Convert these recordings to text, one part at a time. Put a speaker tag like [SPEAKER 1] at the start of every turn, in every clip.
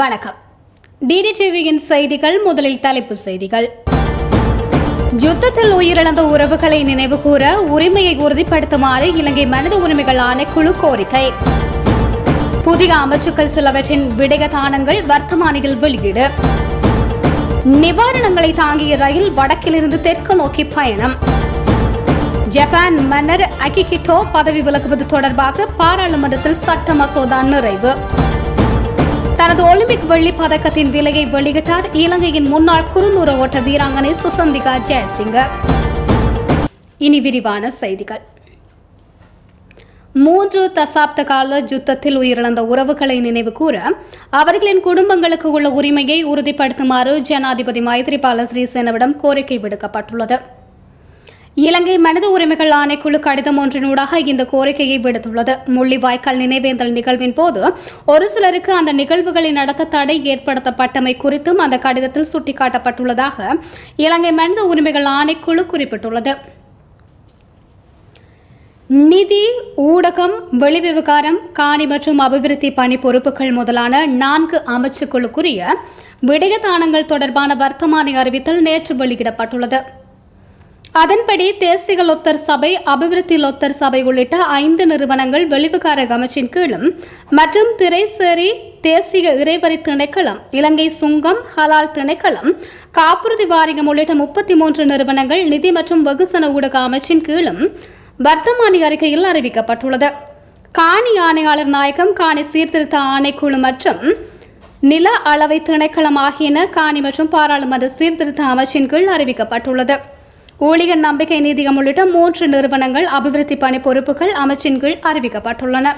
[SPEAKER 1] வணக்கம் டிடி டிவியின் செய்திகள் முதலில் தலைப்பு செய்திகள் யுத்தத்தில் உயிரிழந்த உறவுகளை கூற உரிமையை உறுதிப்படுத்துமாறு இலங்கை மனித உரிமைகள் ஆணைக்குழு கோரிக்கை புதிய அமைச்சுக்கள் சிலவற்றின் விடயதானங்கள் வர்த்தமானியில் வெளியீடு நிவாரணங்களை தாங்கிய ரயில் வடக்கிலிருந்து தெற்கு நோக்கி பயணம் ஜப்பான் மன்னர் அகிஹிட்டோ பதவி விலகுவது தொடர்பாக பாராளுமன்றத்தில் சட்ட மசோதா நிறைவு தனது ஒலிம்பிக் வெள்ளி பதக்கத்தின் விலையை வெளியிட்டார் இலங்கையின் முன்னாள் குறுநூற ஓட்ட வீராங்கனை சுசந்திகா ஜெயசிங்க இனி விரிவான செய்திகள் மூன்று தசாப்த கால யுத்தத்தில் உயிரிழந்த உறவுகளை நினைவு கூற அவர்களின் குடும்பங்களுக்கு உள்ள உரிமையை உறுதிப்படுத்துமாறு ஜனாதிபதி மைத்ரிபால சிறிசேனவிடம் கோரிக்கை விடுக்கப்பட்டுள்ளது இலங்கை மனித உரிமைகள் ஆணைக்குழு கடிதம் ஒன்றினூடாக இந்த கோரிக்கையை விடுத்துள்ளது முள்ளிவாய்க்கால் நினைவேந்தல் நிகழ்வின் போது ஒரு சிலருக்கு அந்த நிகழ்வுகளை நடத்த தடை ஏற்படுத்தப்பட்டமை குறித்தும் அந்த கடிதத்தில் சுட்டிக்காட்டப்பட்டுள்ளதாக இலங்கை மனித உரிமைகள் ஆணைக்குழு குறிப்பிட்டுள்ளது நிதி ஊடகம் வெளிவிவகாரம் காணி மற்றும் அபிவிருத்தி பணி பொறுப்புகள் முதலான நான்கு அமைச்சுக்குழுக்குரிய விடயதானங்கள் தொடர்பான வர்த்தமானி அறிவித்தல் நேற்று வெளியிடப்பட்டுள்ளது அதன்படி தேசிக லொத்தர் சபை அபிவிருத்தி லொத்தர் சபை உள்ளிட்ட ஐந்து நிறுவனங்கள் வெளிவுகார அமைச்சின் கீழும் மற்றும் திரைசேரி தேசிய இறைவரி திணைக்களம் இலங்கை சுங்கம் ஹலால் திணைக்களம் காப்புறுதி வாரியம் உள்ளிட்ட முப்பத்தி மூன்று நிறுவனங்கள் நிதி மற்றும் வெகுசன ஊடக அமைச்சின் கீழும் வர்த்தமானி அறிக்கையில் அறிவிக்கப்பட்டுள்ளது காணி ஆணையாளர் நாயகம் காணி சீர்திருத்த ஆணைக்குழு மற்றும் நில அளவை திணைக்களம் ஆகியன காணி மற்றும் பாராளுமன்ற சீர்திருத்த அமைச்சின் கீழ் அறிவிக்கப்பட்டுள்ளது ஊழியர் நம்பிக்கை நிதியம் உள்ளிட்ட மூன்று நிறுவனங்கள் அபிவிருத்தி பணி பொறுப்புகள் அமைச்சின் கீழ் அறிவிக்கப்பட்டுள்ளன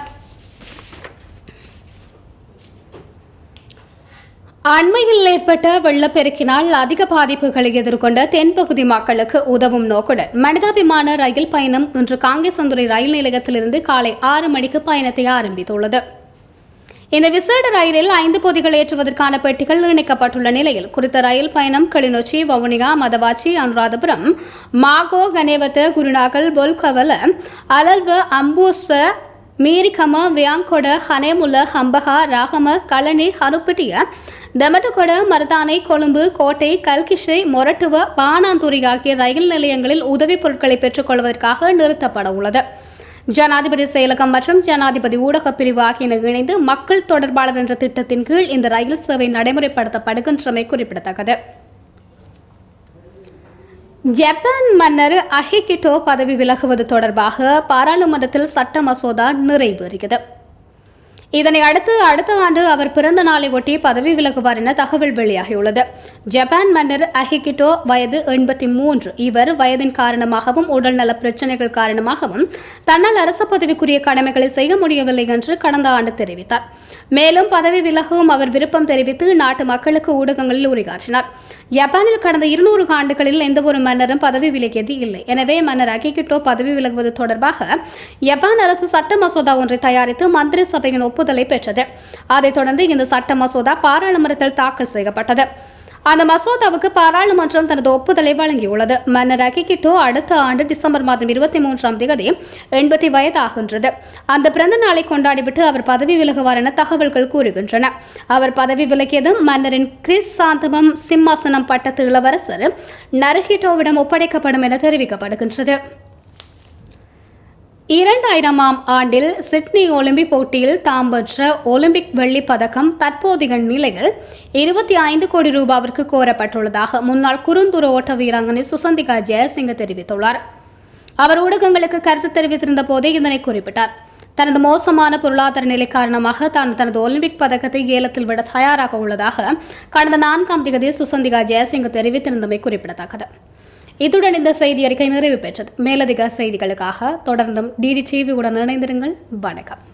[SPEAKER 1] அண்மையில் ஏற்பட்ட வெள்ளப்பெருக்கினால் அதிக பாதிப்புகளை எதிர்கொண்ட தென்பகுதி மக்களுக்கு உதவும் நோக்குடன் மனிதாபிமான ரயில் பயணம் இன்று காங்கேசந்துறை ரயில் நிலையத்திலிருந்து காலை ஆறு மணிக்கு பயணத்தை ஆரம்பித்துள்ளது இந்த விசேட ரயிலில் ஐந்து பொதிகள் ஏற்றுவதற்கான பெட்டிகள் இணைக்கப்பட்டுள்ள நிலையில் குறித்த ரயில் பயணம் கிளிநொச்சி வவுனியா மதவாச்சி அனுராதபுரம் மாகோ கனேவத்த குருநாகல் பொல்கவல அலல்வ அம்பூஸ்வ மீரிகம வியாங்கொட ஹனேமுல ஹம்பகா ராகம கலனி ஹருப்பிட்டிய தெமட்டுகொட மருதானை கொழும்பு கோட்டை கல்கிஷை மொரட்டுவ பானாந்துரி ஆகிய ரயில் நிலையங்களில் உதவிப் பொருட்களை பெற்றுக்கொள்வதற்காக நிறுத்தப்பட உள்ளது ஜனாதிபதி செயலகம் மற்றும் ஜனாதிபதி ஊடக பிரிவு ஆகியன இணைந்து மக்கள் தொடர்பாளர் என்ற திட்டத்தின் கீழ் இந்த ரயில் சேவை நடைமுறைப்படுத்தப்படுகின்றமை குறிப்பிடத்தக்கது ஜப்பான் மன்னர் அஹிகிட்டோ பதவி விலகுவது தொடர்பாக பாராளுமன்றத்தில் சட்ட மசோதா நிறைவேறுகிறது இதனை அடுத்து அடுத்த ஆண்டு அவர் பிறந்த நாளை ஒட்டி பதவி விலகுவார் என தகவல் வெளியாகியுள்ளது ஜப்பான் மன்னர் அஹிகிட்டோ வயது எண்பத்தி மூன்று இவர் வயதின் காரணமாகவும் உடல்நல பிரச்சனைகள் காரணமாகவும் தன்னால் அரசு பதவிக்குரிய கடமைகளை செய்ய முடியவில்லை என்று கடந்த ஆண்டு தெரிவித்தார் மேலும் பதவி விலகவும் அவர் விருப்பம் தெரிவித்து நாட்டு மக்களுக்கு ஊடகங்களில் உரையாற்றினார் ஜப்பானில் கடந்த இருநூறு ஆண்டுகளில் ஒரு மன்னரும் பதவி விலகியது இல்லை எனவே மன்னர் அகிகிட்டோ பதவி விலகுவது தொடர்பாக ஜப்பான் அரசு சட்ட மசோதா ஒன்றை தயாரித்து மந்திரி சபையின் ஒப்புதலை பெற்றது அதைத் தொடர்ந்து இந்த சட்ட மசோதா பாராளுமன்றத்தில் தாக்கல் செய்யப்பட்டது அந்த மசோதாவுக்கு பாராளுமன்றம் தனது ஒப்புதலை வழங்கியுள்ளது மன்னர் அகிகிட்டோ அடுத்த ஆண்டு டிசம்பர் மாதம் இருபத்தி மூன்றாம் தேதி எண்பத்தி வயதாகின்றது அந்த பிறந்த நாளை கொண்டாடிவிட்டு அவர் பதவி விலகுவார் என தகவல்கள் கூறுகின்றன அவர் பதவி விலகியதும் மன்னரின் கிறிஸ் சாந்தமம் சிம்மாசனம் பட்டத்து இளவரசர் நரஹிட்டோவிடம் ஒப்படைக்கப்படும் என தெரிவிக்கப்படுகின்றது இரண்டாயிரமாம் ஆண்டில் சிட்னி ஒலிம்பிக் போட்டியில் தாம் பெற்ற ஒலிம்பிக் வெள்ளி பதக்கம் தற்போதைய நிலையில் இருபத்தி ஐந்து கோடி ரூபாவிற்கு கோரப்பட்டுள்ளதாக முன்னாள் குறுந்தூர ஓட்ட வீராங்கனை சுசந்திகா ஜெயசிங்க தெரிவித்துள்ளார் அவர் ஊடகங்களுக்கு கருத்து தெரிவித்திருந்த போதே இதனை குறிப்பிட்டார் தனது மோசமான பொருளாதார நிலை காரணமாக தான் தனது ஒலிம்பிக் பதக்கத்தை ஏலத்தில் விட தயாராக உள்ளதாக கடந்த நான்காம் திகதி சுசந்திகா ஜெயசிங்க தெரிவித்திருந்தமை குறிப்பிடத்தக்கது இத்துடன் இந்த செய்தி அறிக்கை நிறைவு பெற்றது மேலதிக செய்திகளுக்காக தொடர்ந்தும் டிடி டிவியுடன் இணைந்திருங்கள் வணக்கம்